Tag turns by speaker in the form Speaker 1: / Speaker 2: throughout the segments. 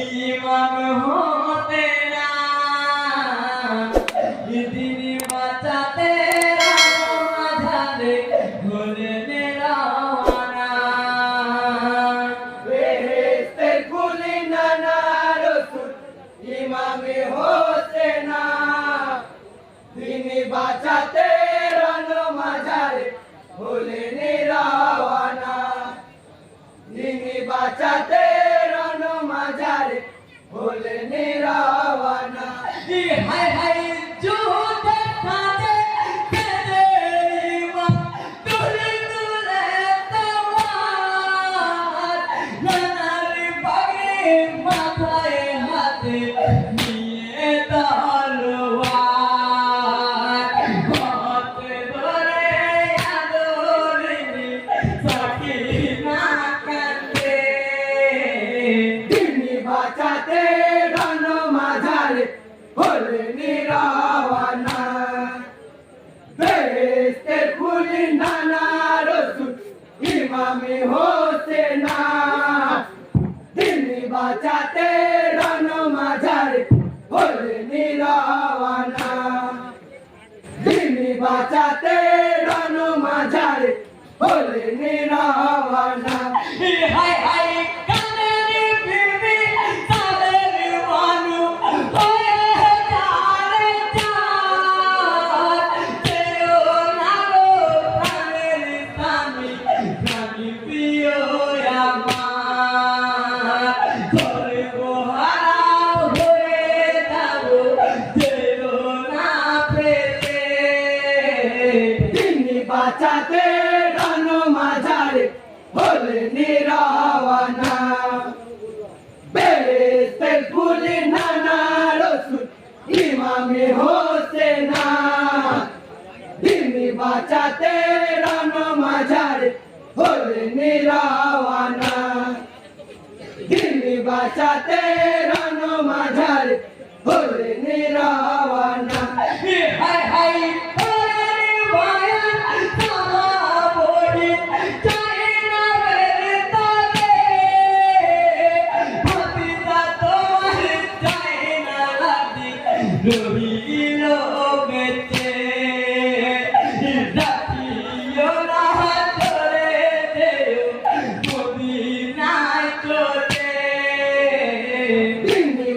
Speaker 1: ইমাম হতে না। দিন বাঁচাতে মাঝারে
Speaker 2: মাঝারে ভুলে নিরাওয়ানা
Speaker 1: হাই
Speaker 2: নিরাওয়ানা। তিনি বাঁচাতে রন মাঝারে ভুলে নিরাওয়ানা। বাঁচাতে রন মাঝারে হলে নিরাওয়ানা। বেহেস্তের ফুলি নানা রসুল, ইমামে হোসেনা। তিনি বাঁচাতে রন মাঝারে হলে নিরাওয়ানা। তিনি বাঁচাতে রন মাঝারে হলে নিরাওয়ানা।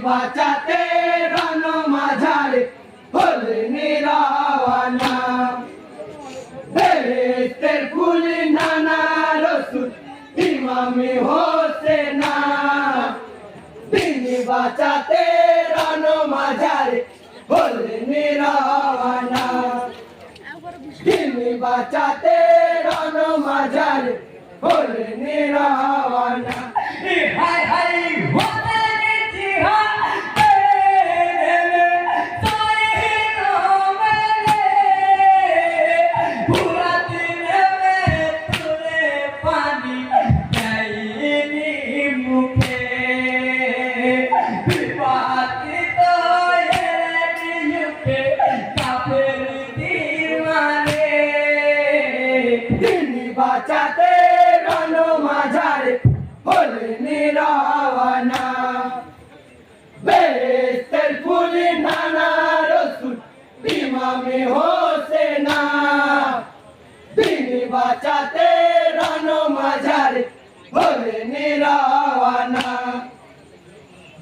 Speaker 2: বাঁচাতে রন মাঝারে হলে নিরাওয়ানা। বেহেস্তের ফুলি নানা রসুল, ইমামে হোসেনা। তিনি বাঁচাতে রন মাঝারে হলে নিরাওয়ানা তিনি বাঁচাতে রন মাঝারে হলে নিরাওয়ানা
Speaker 1: হাই হাই হতে
Speaker 2: নিরাওয়ানা বেহেস্তের ফুলি নানা রসুল, ইমামে হোসেনা। তিনি বাঁচাতে রন মাঝারে হলে নিরাওয়ানা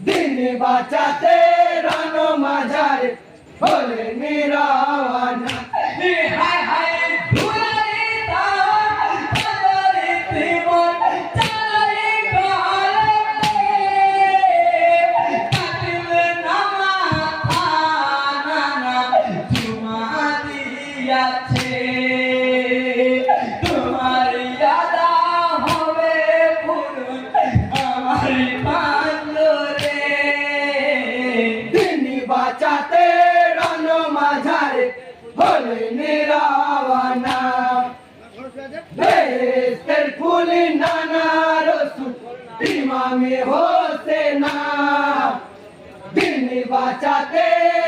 Speaker 2: তিনি বাঁচাতে রন মাঝারে হলে নিরাওয়ানা বেহেস্তের ফুলি নানা রসুল ইমামে হোসেনা। তিনি বাঁচাতে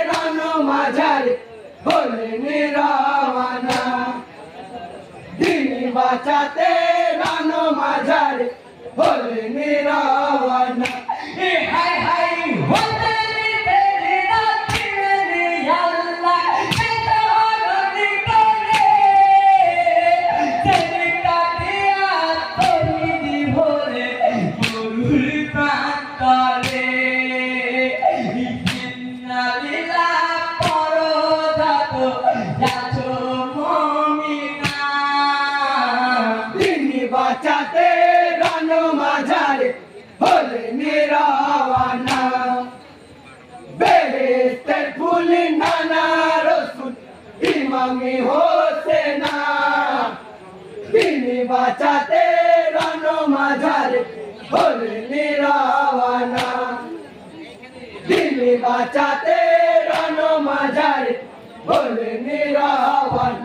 Speaker 2: রন মাঝারে হলে নিরাওয়ানা তিনি বাঁচাতে বেহেস্তের ফুলি নানা রসুল ইমামি হোসেনা, তিনি বাঁচাতে রণ মাঝারে হলে নিরাওয়ানা। তিনি বাঁচাতে রণ মাঝারে হলে নিরাওয়ানা।